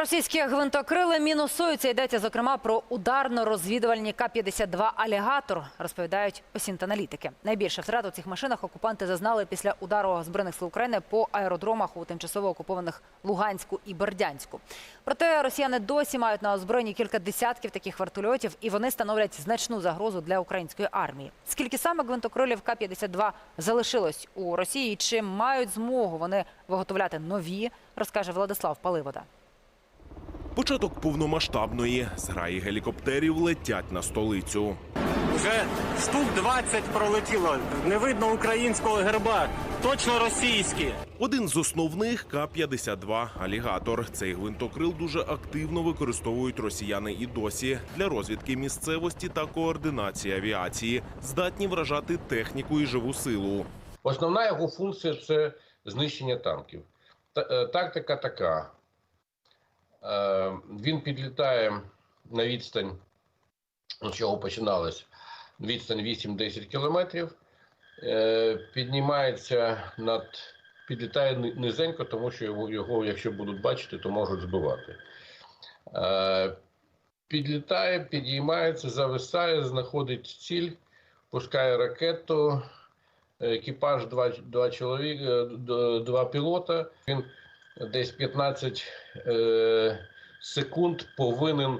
Російські гвинтокрили мінусуються. Йдеться зокрема про ударно-розвідувальні К-52 «Алігатор», розповідають осінт-аналітики. Найбільше втрат у цих машинах окупанти зазнали після удару збройних сил України по аеродромах у тимчасово окупованих Луганську і Бердянську. Проте росіяни досі мають на озброєнні кілька десятків таких вертольотів, і вони становлять значну загрозу для української армії. Скільки саме гвинтокрилів К-52 залишилось у Росії, чи мають змогу вони виготовляти нові, розкаже Владислав Паливода. Початок повномасштабної зграї гелікоптерів летять на столицю. Вже штук 20 пролетіло. Не видно українського герба. Точно російські. Один з основних К-52 «Алігатор». Цей гвинтокрил дуже активно використовують росіяни і досі для розвідки місцевості та координації авіації, здатні вражати техніку і живу силу. Основна його функція це знищення танків. Е, Тактика така. Е, Він підлітає на відстань, з чого починалось, відстань 8-10 кілометрів, е, піднімається над, підлітає низенько, тому що його, його, якщо будуть бачити, то можуть збивати. Е, Підлітає, підіймається, зависає, знаходить ціль, пускає ракету, екіпаж два, два чоловіка, два пілота. Він десь 15 е, секунд повинен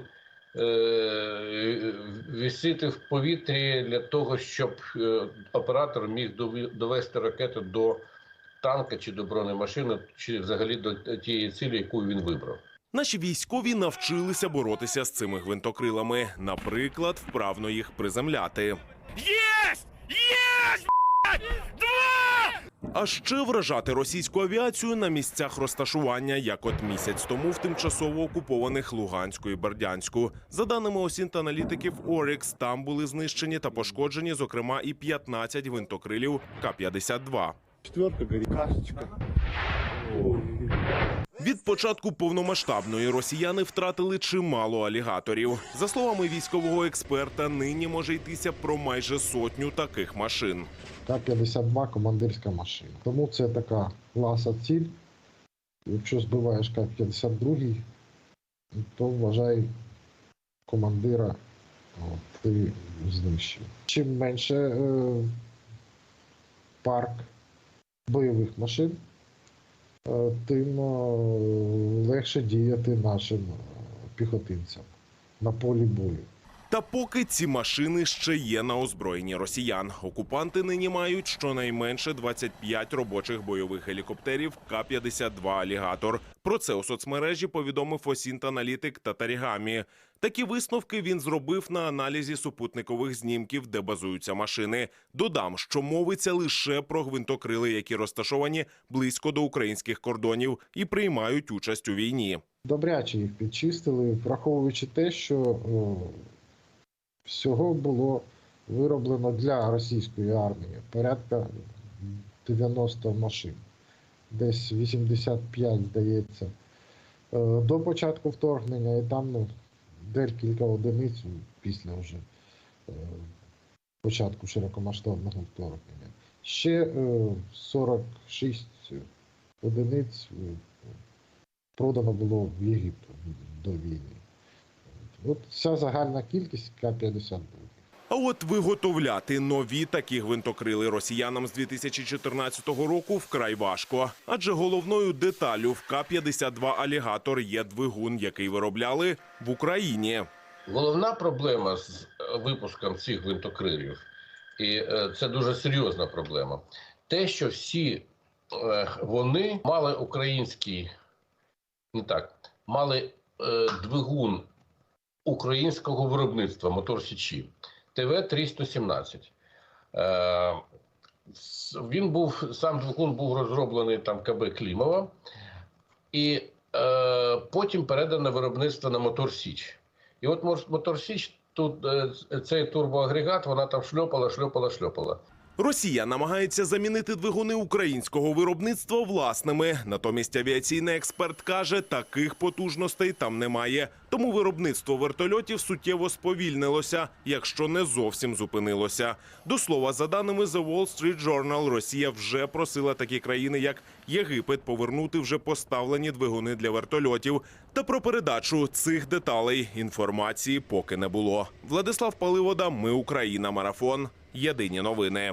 е, висіти в повітрі для того, щоб е, оператор міг довести ракету до танка чи до бронемашини, чи взагалі до тієї цілі, яку він вибрав. Наші військові навчилися боротися з цими гвинтокрилами, наприклад, вправно їх приземляти. Єсть! Єсть! А ще вражати російську авіацію на місцях розташування, як от місяць тому в тимчасово окупованих Луганську і Бердянську. За даними осінт-аналітиків Орікс, там були знищені та пошкоджені, зокрема, і 15 гвинтокрилів К-52. Четверка горит. Кашечка. Від початку повномасштабної росіяни втратили чимало алігаторів. За словами військового експерта, нині може йтися про майже сотню таких машин. К-52 командирська машина. Тому це така класа ціль. Якщо збиваєш К-52, то вважай командира от, ти знищив. Чим менше е, парк бойових машин, тим е, легше діяти нашим е, піхотинцям на полі бою. Та поки ці машини ще є на озброєнні росіян, окупанти нині мають щонайменше 25 робочих бойових гелікоптерів К-52 «Алігатор». Про це у соцмережі повідомив осінт-аналітик Татарігамі. Такі висновки він зробив на аналізі супутникових знімків, де базуються машини. Додам, що мовиться лише про гвинтокрили, які розташовані близько до українських кордонів і приймають участь у війні. добряче їх підчистили, враховуючи те, що о, всього було вироблено для російської армії порядка 90 машин, десь 85, здається, е, до початку вторгнення, і там ну, декілька одиниць після вже е, початку широкомасштабного вторгнення. Ще е, 46 одиниць е, продано було в Єгипту до війни. От вся загальна кількість К-52. А от виготовляти нові такі гвинтокрили росіянам з 2014 року вкрай важко, адже головною деталю в К-52 «Алігатор» є двигун, який виробляли в Україні. Головна проблема з е, випуском цих гвинтокрилів, і е, це дуже серйозна проблема, те, що всі е, вони мали український, не так, мали двигун українського виробництва мотор Січі ТВ-317. Е, він був, сам двигун був розроблений там КБ Клімова, і е, потім передано виробництво на мотор Січ. І от мотор Січ, тут е, цей турбоагрегат, вона там шльопала, шльопала, шльопала. Росія намагається замінити двигуни українського виробництва власними. Натомість авіаційний експерт каже, таких потужностей там немає. Тому виробництво вертольотів суттєво сповільнилося, якщо не зовсім зупинилося. До слова, за даними The Wall Street Journal, Росія вже просила такі країни, як Єгипет, повернути вже поставлені двигуни для вертольотів. Та про передачу цих деталей інформації поки не було. Владислав Паливода, Ми Україна. Марафон. Єдині новини.